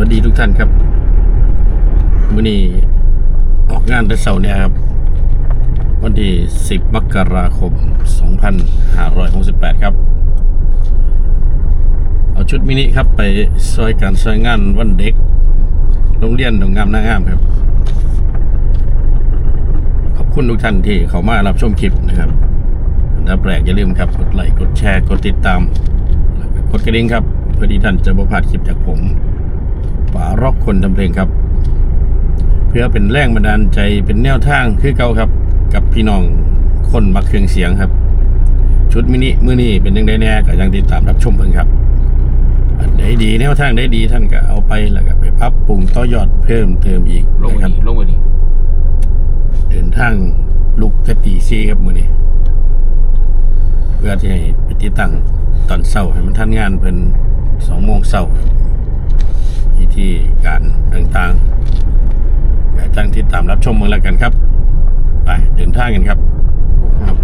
วัสดีทุกท่านครับมื้อนี้ออกงานแต่เสาร์เนี่ยครับ วันที่ 10 มกราคม 2568 ครับ เอาชุดมินิครับไปซอยการซอยงานวันเด็ก โรงเรียนดงงามหน้างามครับ ขอบคุณทุกท่านที่เขามารับชมคลิปนะครับถ้าแปลกอย่าลืมครับ กดไลค์กดแชร์กดติดตามแล้วก็กดกระดิ่งครับเพื่อที่ท่านจะบ่พลาดคลิปจากผม ป๋ารอกคนทำเพลงครับ เพื่อเป็นแรงบันดาลใจเป็นแนวทางคือเก่าครับ กับพี่น้องคนมักเครื่องเสียงครับ ชุดมินิมือนี้เป็นยังไงแน่ก็ยังติดตามรับชมเพิ่งครับ อันใดดีแนวทางใดดีท่านก็เอาไปแล้วก็ไปปรับปรุงต่อยอดเพิ่มเติมอีกลงนะไปครับดิลงไปดิเดินทางลุกกตีซีครับมือนี้เพื่อที่ให้ไปติดตั้งตอนเช้าให้มันทันงานเพิ่นสองโมงเช้าพิ ธีการต่างๆอย่าจ้างที่ตามรับชมมือแล้วกันครับ ไปเดินทางกันครับครับ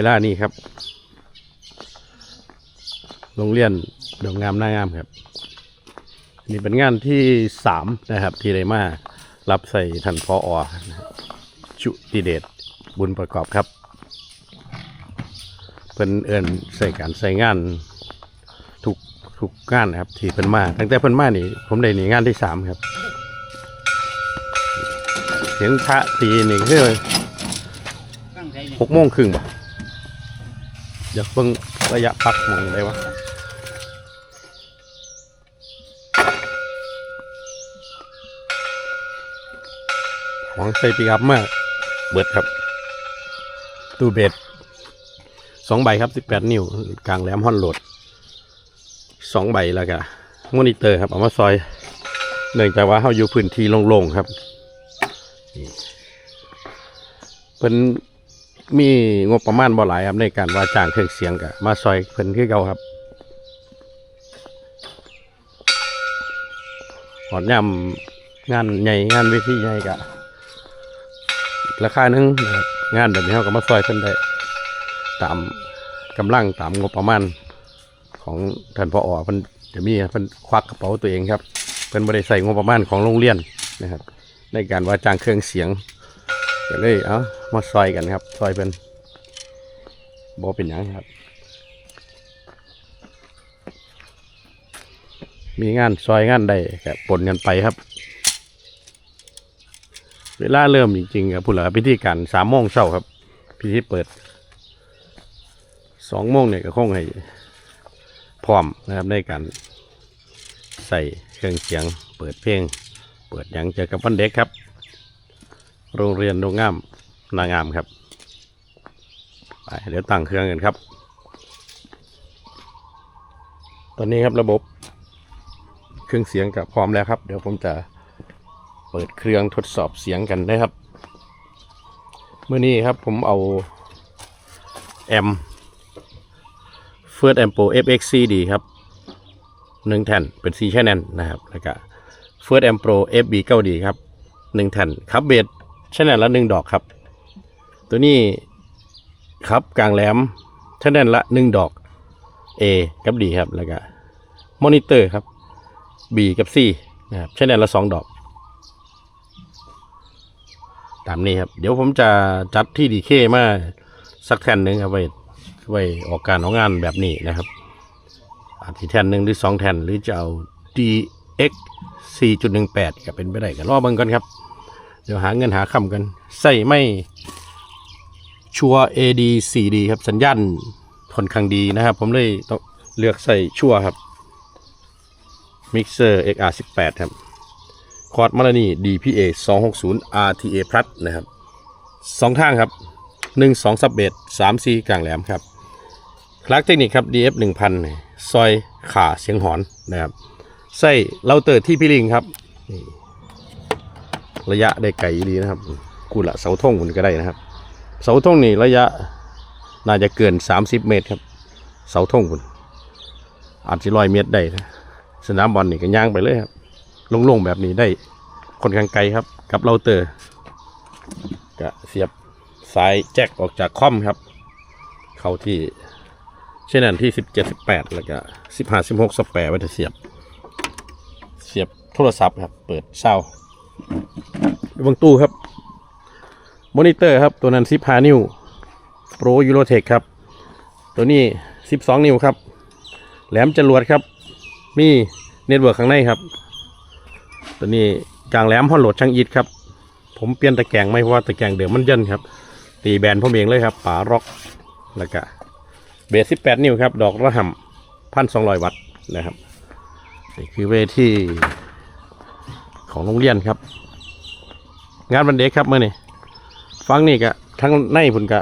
เวลานี้ครับ โรงเรียนดงงามหน้างามครับ นี่เป็นงานที่สามนะครับ ที่ได้มารับใส่ท่านพออนะชุติเดชบุญประกอบครับเพิ่นเอินใส่การใส่งานทุกทุกงานนะครับที่เพิ่นมาตั้งแต่เพิ่นมานี่ ผมได้นี่งานที่สามครับเสียงพระตีนี่คือหกโมงครึ่งป่ะเดี๋ยวเพิ่งระยะพักมองได้วะของใส่ปีกับมาเบิดครับ ตู้เบ็ดสองใบครับสิบแปดนิ้ว กลางแหลมฮอนโหลดสองใบแล้วก็มอนิเตอร์ครับเอามาซอยเนื่องจากว่าเขาอยู่พื้นที่โล่งๆครับเพิ่น มีงบประมาณบ่หลายครับในการว่าจ้างเครื่องเสียงกับมาซอยเพิ่นคือเก่าครับหอดย่ำงานใหญ่งานเวทีใหญ่กะราคาหนึ่งนะครับงานแบบนี้เขาก็มาซอยเพิ่นได้ ตามกำลังตามงบประมาณของท่านพออเพิ่นจะมีเพิ่นควักกระเป๋าตัวเองครับเพิ่นไม่ได้ใส่งบประมาณของโรงเรียนนะครับ ในการว่าจ้างเครื่องเสียงก็เลยเอา มาซอยกันครับ ซอยเพิ่นบ่เป็นหยังครับ มีงานซอยงานใดก็ปนกันไปครับ เวลาเริ่มจริงๆครับพูดแล้วพิธีการสามโมงเช้าครับ พิธีเปิดสองโมงเนี่ยก็คงให้พร้อมนะครับในการใส่เครื่องเสียง เปิดเพลง เปิดยังเจอกับวันเด็กครับ โรงเรียนโรงงาม นางามครับไปเดี๋ยวตั้งเครื่องกันครับ ตอนนี้ครับระบบเครื่องเสียงกับพร้อมแล้วครับ เดี๋ยวผมจะเปิดเครื่องทดสอบเสียงกันนะครับเมื่อนี้ครับผมเอาแอมเฟิร์สแอมโป FXCD ครับหนึ่งแท่นเป็นซีแชนแนนนะครับแล้วก็เฟิร์สแอมโป FB 9 d ครับหนึ่งแท่นครับเบสชแนนละหนึ่งดอกครับ ตัวนี้ครับกลางแหลมชแนนละหนึ่งดอก A กับ D ครับแล้วก็มอนิเตอร์ครับ B กับ C นะครับชแนนละสองดอก ตามนี้ครับ เดี๋ยวผมจะจัดที่ดีเคมาสักแท่นหนึ่งครับไว้ไว้ออกการออกงานแบบนี้นะครับอาจจะแท่นหนึ่งหรือสองแท่นหรือจะเอา DX 4.18ก็เป็นไปได้ก็รอเบิ่งกันครับ เดี๋ยวหาเงินหาคำกันใส่ไม่ ชัว AD 4D ครับสัญญาณค่อนข้างดีนะครับ ผมเลยต้องเลือกใส่ชัวครับมิกเซอร์ XR 18 ครับคอร์ดมาลานี DPA 260 RTA Plus นะครับสองทางครับ 1 2ซับเบส3 4กลางแหลมครับคลักเทคนิคครับ DF 1000ซอยขาเสียงหอนนะครับใส่เราเตอร์ที่พี่ลิงครับ ระยะได้ไกลดีนะครับกูละเสาธงมันก็ได้นะครับ เสาธงนี่ระยะน่าจะเกิน 30 เมตรครับ เสาธงคุณอาจจะร้อยเมตรได้นะสนามบอลนี่ก็ย่างไปเลยครับโล่งๆแบบนี้ได้คนข้างไกลครับ กับเราเตอร์ก็เสียบสายแจ็คออกจากคอมครับ เข้าที่เช่นนั้นที่สิบเจ็ดสิบแปดแล้วก็สิบห้าสิบหกสแปร์ไว้จะเสียบ เสียบโทรศัพท์ครับ เปิดเศร้าบางตู้ครับ มอนิเตอร์ครับ ตัวนั้นสิบห้านิ้วโปรยูโรเทคครับ ตัวนี้สิบสองนิ้วครับ แหลมจรวดครับ มีเน็ตเวิร์กข้างในครับ ตัวนี้กลางแหลมฮอนโหลดช่างอีทครับ ผมเปลี่ยนตะแกรงไม่เพราะว่าตะแกรงเดิมมันเยินครับ ตีแบนผมเองเลยครับป๋าร็อกแล้วก็เบส 18 นิ้วครับ ดอกระห่ำพันสองวัตต์นะครับนี่คือเวทีของโรงเรียนครับ งานวันเด็กครับเมื่อนี่ ฟังนี่กะทั้งในผลกะ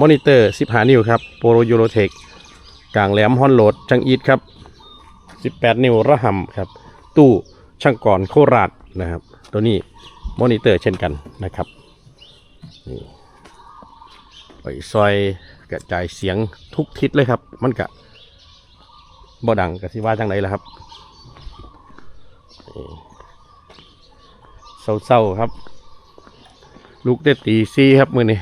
มอนิเตอร์15 นิ้วครับโปรยูโรเทคกลางแหลมฮอนโหลดช่างอีทครับ 18 นิ้วระห่ำครับ ตู้ช่างก่อนโคราชนะครับ ตัวนี้มอนิเตอร์เช่นกันนะครับนี่ไปซอยกระจายเสียงทุกทิศเลยครับ มันกะบ่ดังกะสิว่าจังไรล่ะครับเศร้าๆครับ ลูกได้ตีซีครับมือนี้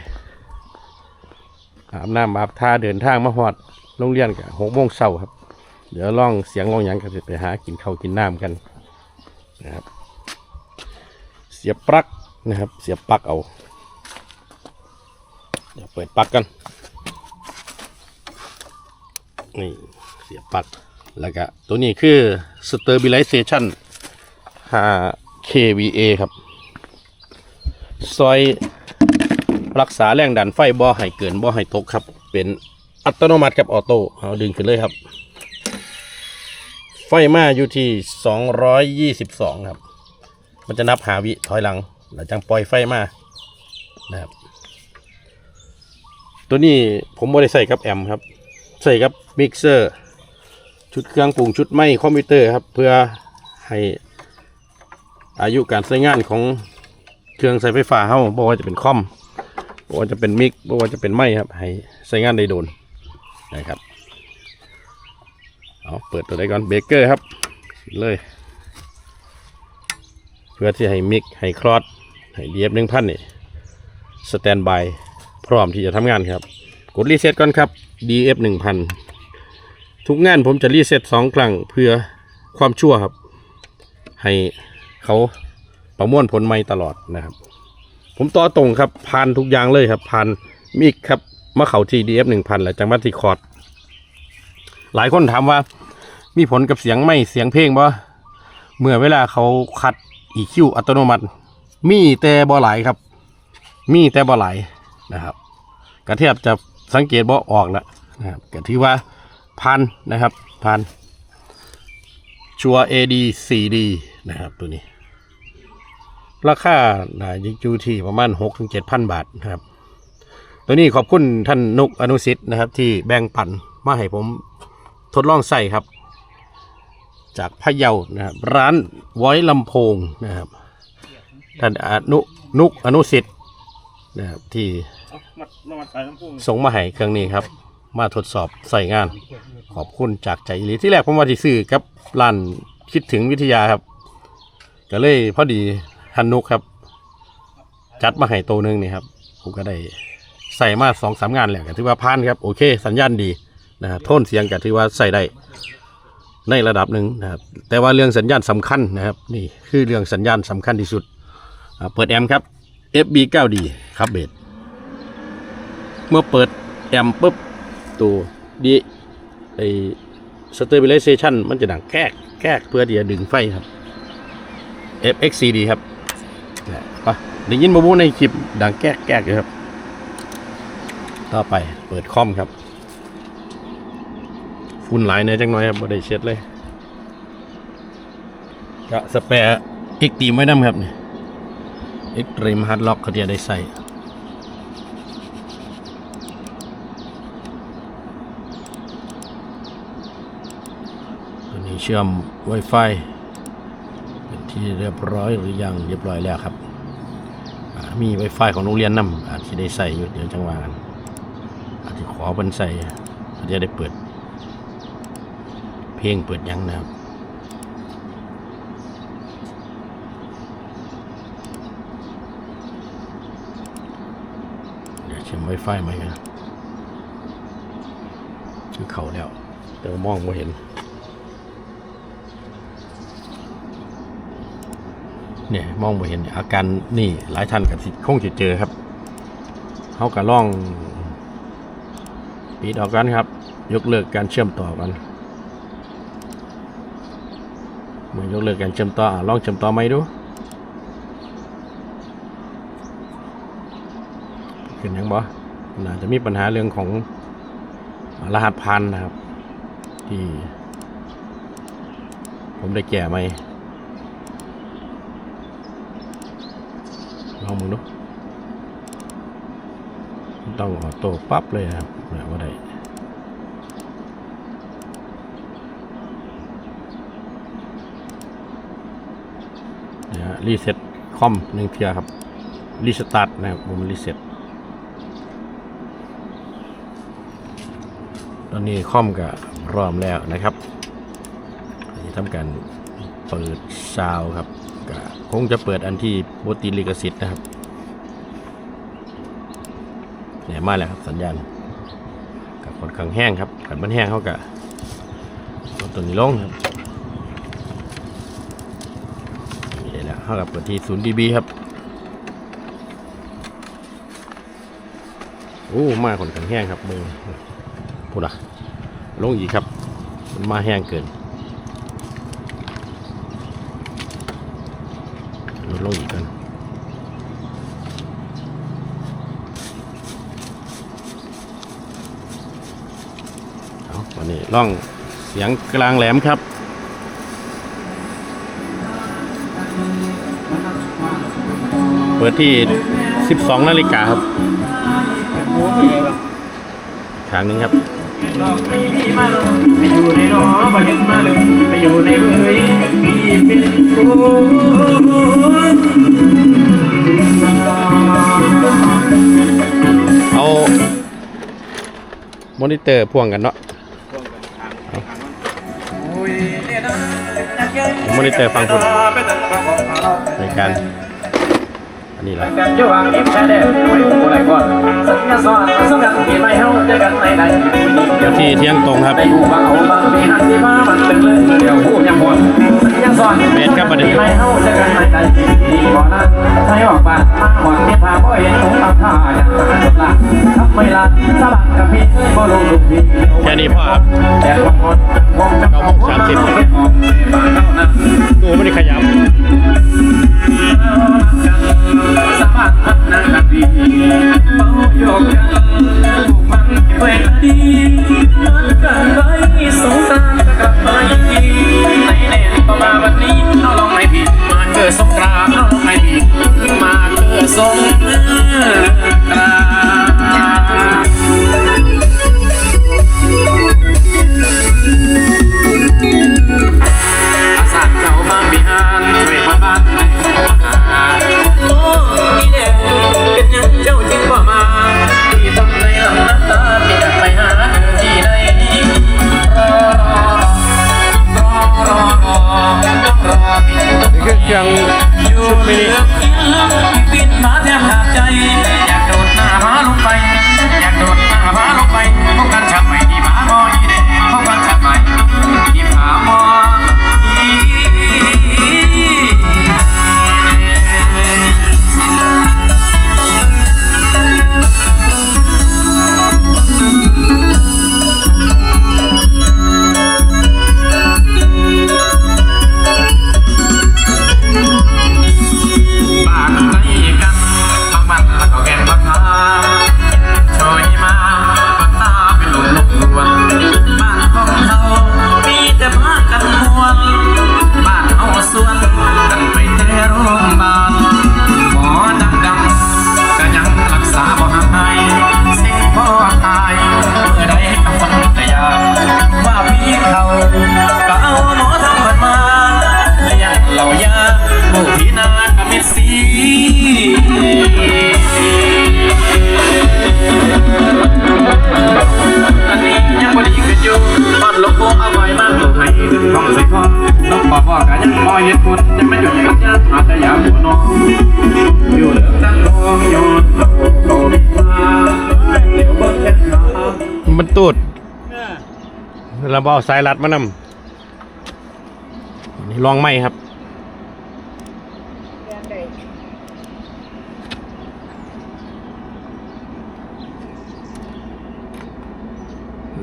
อาบน้ำอาบท่าเดินทางมาหอดโรงเรียนกะหกโมงเช้าครับ เดี๋ยวล่องเสียงล่องหยังก็จะไปหากินข้าวกินน้ำกันนะครับ เสียบปลั๊กนะครับ เสียบปลั๊กเอาเดี๋ยวเปิดปลั๊กกันนี่เสียบปลั๊กแล้วก็ตัวนี้คือ stabilization 5 kVA ครับ ซอยรักษาแรงดันไฟบ่ให้เกินบ่ให้ตกครับ เป็นอัตโนมัติกับออโต้เอาดึงขึ้นเลยครับ ไฟมาอยู่ที่ 222 ครับ มันจะนับหาวิถอยหลังแล้วจังปล่อยไฟมานะครับ ตัวนี้ผมไม่ได้ใส่กับแอมครับ ใส่กับมิกเซอร์ ชุดเครื่องปรุงชุดไหมคอมพิวเตอร์ครับ เพื่อให้อายุการใช้งานของ เครื่องใช้ไฟฟ้าเฮาบอกว่าจะเป็นคอมบอกว่าจะเป็นมิกบอกว่าจะเป็นไม้ครับ ให้ใช้งานได้โดนนะครับเอาเปิดตัวได้ก่อนเบเกอร์ครับเลย เพื่อที่ให้มิกให้คลอดให้เดียบหนึ่งพันนี่สแตนบายพร้อมที่จะทำงานครับ กดรีเซ็ตก่อนครับ DF 1000 ทุกงานผมจะรีเซ็ตสองครั้งเพื่อความชั่วครับ ให้เขา ประมวลผลใหม่ตลอดนะครับ ผมต่อตรงครับผ่านทุกอย่างเลยครับผ่านมิกครับมาเขาที่ DF 1000แล้วจังหวัดที่คอร์ดหลายคนถามว่า มีผลกับเสียงไม่เสียงเพลงบ่เมื่อเวลาเขาคัด EQ อัตโนมัติ มีแต่บ่หลายครับ มีแต่บ่หลายนะครับกระเทียบจะสังเกตบ่ออกล้วนะครับก็ถือว่าพันนะครับพันชัว AD 4D นะครับตัวนี้ ราคาอยู่ที่ประมาณ6ถึง7,000บาทนะครับ ตัวนี้ขอบคุณท่านนุกอนุสิทธ์นะครับ ที่แบ่งปันมาให้ผมทดลองใส่ครับ จากพะเยานะครับ ร้านไว้ลำโพงนะครับท่านอนุนุกอนุสิทธ์นะครับที่ส่งมาให้เครื่องนี้ครับ มาทดสอบใส่งาน ขอบคุณจากใจอีหลีที่แรกผมว่าที่ซื้อกับร้านคิดถึงวิทยาครับ ก็เลยพอดี ฮันนุกครับ จัดมาให้ตัวหนึงนี่ครับ ผมก็ได้ใส่มาสองสามงานแหละก็ถือว่าผ่านครับ โอเค สัญญาณดีนะฮะโทนเสียงก็ถือว่าใส่ได้ในระดับหนึ่งนะครับ แต่ว่าเรื่องสัญญาณสำคัญนะครับ นี่คือเรื่องสัญญาณสำคัญที่สุด เปิดแอมครับ FB9D ครับเบสเมื่อเปิดแอมป์ปุ๊บตัวดีไอสเตอร์ i ิ i เ a ชันมันจะดังแกกแกกเพื่อที่จะดึงไฟครับ FXCD ครับ นะปะได้ยินบูบูในคลิปดังแกกแกกอยู่ครับ ต่อไปเปิดคอมครับ ฝุ่นหลายเนื้อจังน้อยครับบ่ได้เช็ดเลยก็สเปรย์เอ็กตีมไว้น้ำครับนี่เอ็กตรีมฮาร์ดล็อกเขาจะได้ใส่ตัวนี้เชื่อม Wi-Fi ที่เรียบร้อยหรือยังเรียบร้อยแล้วครับ มี Wi-Fi ของโรงเรียนนำอาจจะได้ใส่อยู่เดี๋ยวจังหวะกันอาจจะขอเพิ่นใส่จะได้เปิด เพลงเปิดยังนะครับเดี๋ยวเชื่อม Wi-Fi ไหมครับคือเขาแล้ว แต่มองไม่เห็น เนี่ยมองไม่เห็นอาการนี่หลายท่านกับสิคงจะเจอครับเขากับล่องปิดออกกันครับ ยกเลิกการเชื่อมต่อกันเมื่อยกเลิกการเชื่อมต่อลองเชื่อมต่อไหมดูขึ้นยังบ่น่าจะมีปัญหาเรื่องของรหัสพันนะครับ ที่ ผมได้แก่ไหม ลองมึงดูต้องออโต้ปั๊บเลยครับแบบว่าได้นะฮะรีเซ็ตคอมหนึ่งเทียครับรีสตาร์ทนะครับผมรีเซ็ตตอนนี้คอมก็พร้อมแล้วนะครับทำการเปิดซาวครับก็คงจะเปิดอันที่ บตีลิกสิทธิ์นะครับเนี่ยมาแล้วครับสัญญาณกับค่อนข้างแห้งครับกันมันแห้งเข้ากะลดตัวนี้ลงครับนี่แหละเข้ากับเปิดที่0 dB ครับโอ้มาค่อนข้างแห้งครับมือพูดอะลงอีกครับ มันมาแห้งเกินลดลงอีกกันเอาวันนี้ ล่องเสียงกลางแหลมครับเปิดที่ 12 นาฬิกาครับทางหนึงครับไปอยู่ในหอไปเห็นมาเลยไปอยู่ในเอ้ยพี่เป็นคนเอา มอนิเตอร์พ่วงกันเนาะ มอนิเตอร์ฟังคุณในการอันนี้ละกันอยู่วางเอ็มแค่เด็กไม่รู้อะไรก่อนสัญญาสอนสัญญาปีใหม่เฮาเจอกันในใดเดี๋ยวที่เที่ยงตรงครับในหูบาง เป็นเรื่องเดียวหูยังหมนเมตรครับประเด็นปีใหม่เฮาเจอกันในใดดีบ่นั้นใช้ออกว่านมาหวังเนี่ยพาบ่เห็นตรงตามท่าอย่างนั้นละทำไม่ละสลับกับพี่บ่ลงลูกพี่แค่นี้พอครับแต่บางคนมองจะเอาคนมามสิบดูไม่ได้ขยับ บเอาสายรัดมานำนี่ลองไหมครับ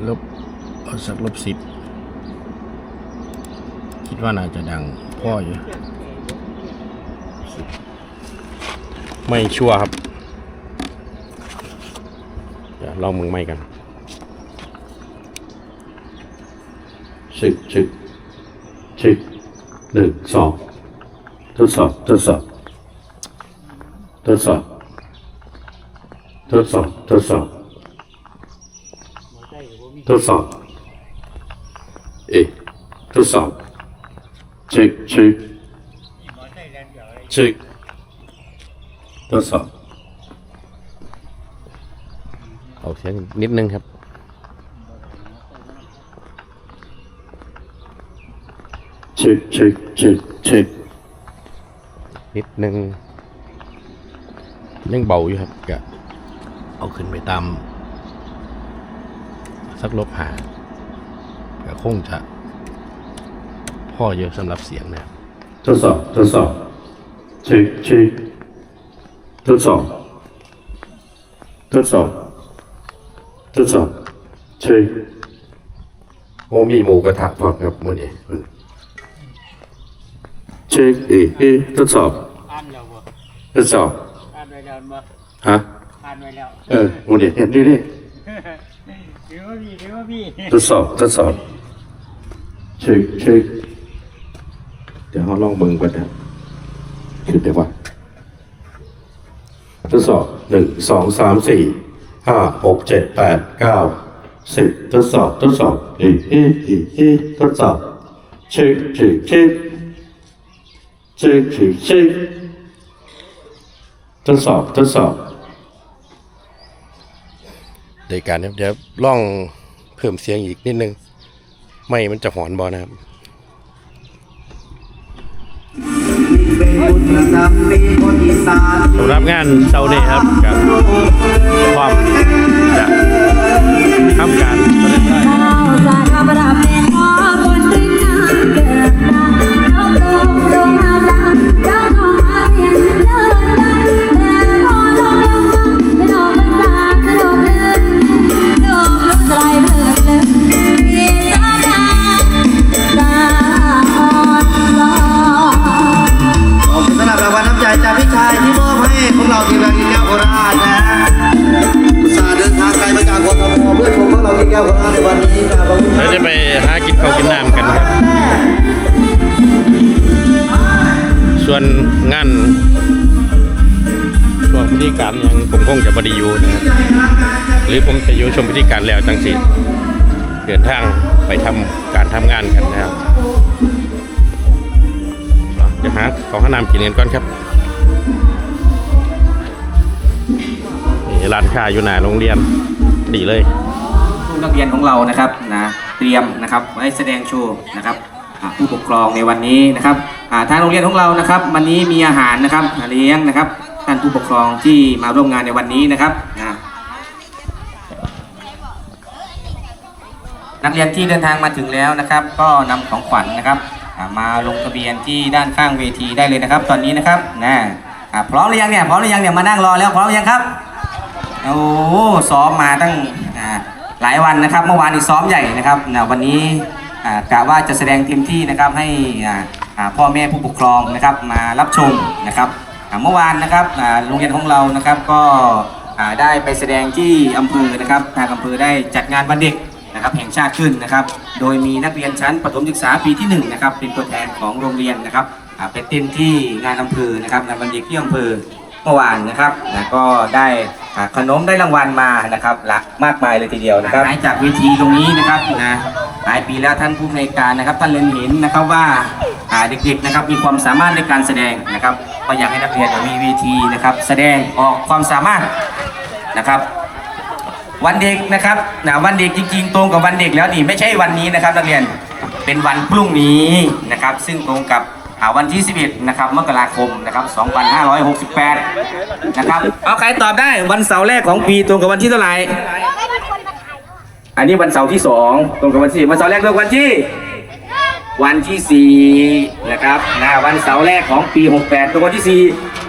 ลบเอาสักลบสิบคิดว่าน่าจะดังพ่ออยู่10ไม่ชัวร์ครับเดี๋ยวลองมึงไม่กัน ชิกชิกชิกหนึ่งสองทดสอบทดสอบทดสอบทดสอบทดสอบทดสอบเอะทดสอบเช็คเช็คเช็คทดสอบเอาเสียงนิดนึงครับ ช็คเช็คเช็คเช็คนิดนึงยังเบาอยู่ครับก็เอาขึ้นไปตามสักลบหาก็คงจะพ่อเยอะสำหรับเสียงนะครับทดสอบทดสอบเช็คเช็คทดสอบทดสอบทดสอบเช็คโอ้มีหมูกระทะพร้อมครับมื่อนี้ เช็คเอะเอะทดสอบอ่านแล้วบ่ทดสอบอ่านไว้แล้วบ่ฮะอ่านไว้แล้วเออมื่อนี้เห็นดิดิหรือว่าพี่หรือว่าพี่ทดสอบทดสอบเช็คเช็คเดี๋ยวเขาลองเบิ่งก่อนนะคือเดี๋ยวว่าทดสอบหนึ่งสองสามสี่ห้าหกเจ็ดแปดเก้าสิบทดสอบทดสอบอีอีอีอีทดสอบเช็คเช็คเช็คเช็คเช็คเช็คทดสอบทดสอบในการเดี๋ยวลองเพิ่มเสียงอีกนิดนึง ไม่มันจะหอนบอนะครับเป็นบุญประจำปีคนอีสานสำหรับงานเซานี้ครับกับความจะทำการแสดงได้ จังสิเดินทางไปทำการทำงานกันนะครับเดี๋ยวหาของข้าวนำกินกันก่อนครับนี่ร้านค้าอยู่หน้าโรงเรียนดีเลยนักเรียนของเรานะครับนะเตรียมนะครับไว้แสดงโชว์นะครับผู้ปกครองในวันนี้นะครับทางโรงเรียนของเรานะครับ วันนี้มีอาหารนะครับเลี้ยงนะครับท่านผู้ปกครองที่มาร่วมงานในวันนี้นะครับ นักเรียนที่เดินทางมาถึงแล้วนะครับ ก็นำของขวัญนะครับมาลงทะเบียนที่ด้านข้างเวทีได้เลยนะครับ ตอนนี้นะครับนะอ่าพร้อมหรือยังเนี่ยพร้อมหรือยังเนี่ยมานั่งรอแล้วพร้อมหรือยังครับโอ้ซ้อมมาตั้งหลายวันนะครับ เมื่อวานนี้ซ้อมใหญ่นะครับนะวันนี้กะว่าจะแสดงเต็มที่นะครับให้พ่อแม่ผู้ปกครองนะครับมารับชมนะครับเมื่อวานนะครับโรงเรียนของเรานะครับก็ได้ไปแสดงที่อำเภอนะครับทางอำเภอได้จัดงานวันเด็ก นะครับแห่งชาติขึ้นนะครับ โดยมีนักเรียนชั้นประถมศึกษาปีที่หนึ่งนะครับเป็นตัวแทนของโรงเรียนนะครับอ่าไปเต้นที่งานอำเภอนะครับงานวันเด็กที่อำเภอเมื่อวานนะครับนะก็ได้อ่าขนมได้รางวัลมานะครับหลักมากมายเลยทีเดียวนะครับหายจากเวทีตรงนี้นะครับนะหลายปีแล้วท่านผู้ในวยการนะครับท่านเล็งเห็นนะครับว่าอ่าเด็กๆนะครับมีความสามารถในการแสดงนะครับก็อยากให้นักเรียนมีเวทีนะครับ แสดงออกความสามารถนะครับ วันเด็กนะครับนะวันเด็กจริงๆ ตรงกับวันเด็กแล้วนี่ไม่ใช่วันนี้นะครับนักเรียนเป็นวันพรุ่งนี้นะครับ ซึ่งตรงกับวันที่ 11 นะครับมกราคมนะครับ 2568 นะครับ เอาใครตอบได้วันเสาร์แรกของปีตรงกับวันที่เท่าไหร่อันนี้วันเสาร์ที่สองตรงกับวันที่วันเสาร์แรกเลือกวันที่ วันที่สี่นะครับนะวันเสาร์แรกของปี 68 ตรงวันที่สี่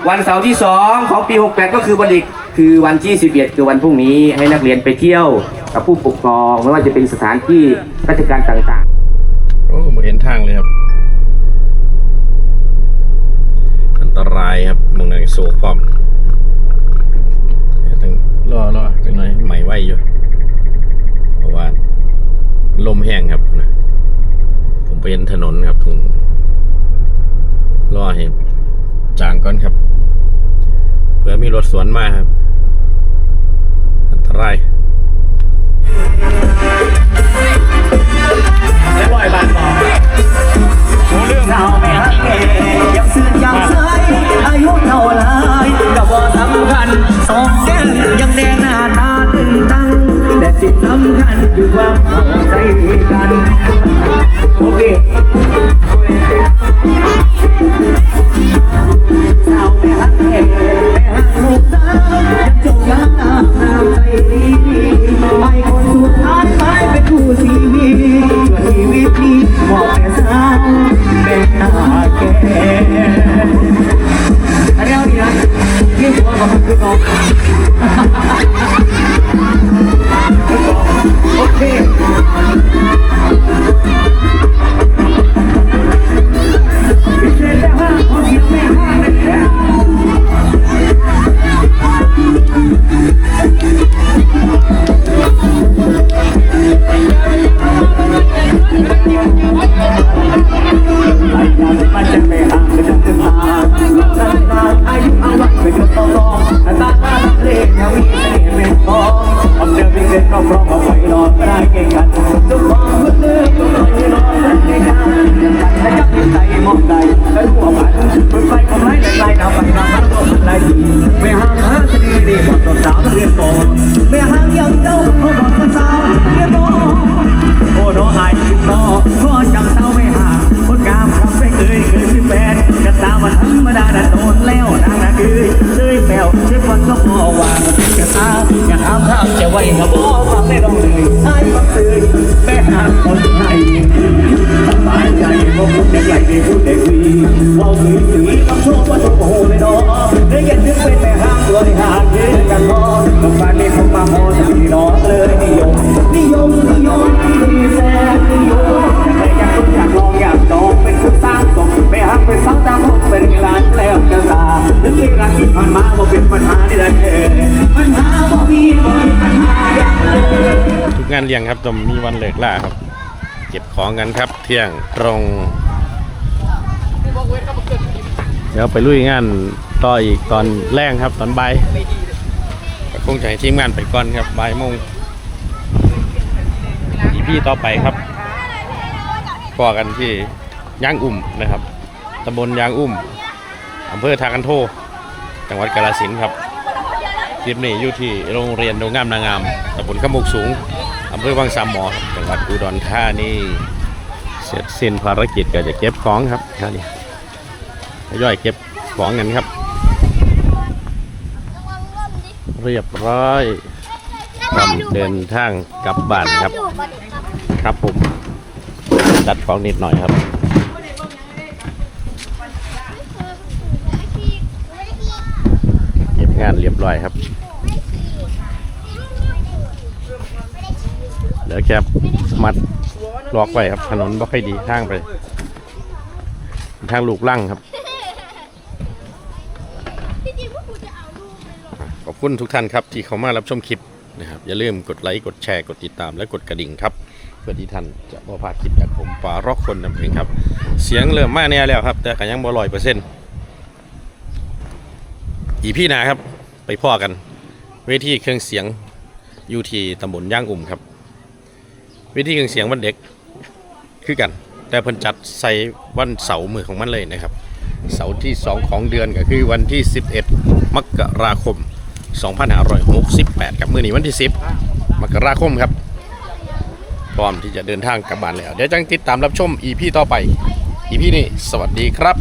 วันเสาร์ที่สองของปี 68 ก็คือวันเด็ก คือวันที่ 11 คือวันพรุ่งนี้ให้นักเรียนไปเที่ยวกับผู้ปกครองไม่ว่าจะเป็นสถานที่ราชการต่างๆ โอ้ไม่เห็นทางเลยครับ อันตรายครับมึงในโซ่พร้อมต้องรอรอจังหน่อยไหมไหวอยู่เพราะว่าลมแห้งครับนะผมไปเห็นถนนครับทุงรอให้จางก่อนครับเผื่อมีรถสวนมาครับ อันตรายเราไม่ฮักเองยังซื่อยังใสอายุเท่าไร งานเลี้ยงครับต้องมีวันเลิกล่าครับ เก็บของกันครับ เที่ยงตรง เดี๋ยวไปลุยงานต่ออีกตอนแรงครับตอนบ่ายคงจะให้ทีมงานไปก่อนครับบ่ายโมงอีพี่ต่อไปครับพอกันที่ย่างอุ่มนะครับตำบลยางอุ่มอำเภอทากันโท จังหวัดกาฬสินธุ์ครับคลิปนี้อยู่ที่โรงเรียนโรงงามนางงามตำบลขมุกสูง อำเภอวังสามหมอครับจังหวัดอุดรธานีเสร็จสิ้นภารกิจก็จะเก็บของครับท่านี้ทยอยเก็บของกันครับ เรียบร้อยกำเดินทางกลับบ้านครับ ครับผมจัดของนิดหน่อยครับเก็บงานเรียบร้อยครับ ดี๋ยวแคบมัดล็อกไว้ครับ ถนนบ่ค่อยดีทางไป ทางลูกลั่งครับ ขอบคุณทุกท่านครับที่เข้ามารับชมคลิปนะครับ อย่าลืมกดไลค์กดแชร์กดติดตามและกดกระดิ่งครับเพื่อที่ท่านจะบ่พลาดคลิปจากผมปลาร็อกคนนำเพลงครับ เสียงเริ่มมาแน่แล้วครับ แต่ก็ยังบ่ร้อยเปอร์เซ็นต์อีพี่นาครับ ไปพ่อกัน เวทีเครื่องเสียงอยู่ที่ตำบลย่างอุ่มครับ วทีเครื่องเสียงวันเด็กคือกัน แต่เพิ่นจัดใส่วันเสาร์มือของมันเลยนะครับ เสาร์ที่ 2 ของเดือนก็คือวันที่ 11 มกราคม 2568ครับมือนี้วันที่ 10 มกราคมครับ พร้อมที่จะเดินทางกลับบ้านแล้ว เดี๋ยวจังติดตามรับชม EP ต่อไป EP นี้สวัสดีครับ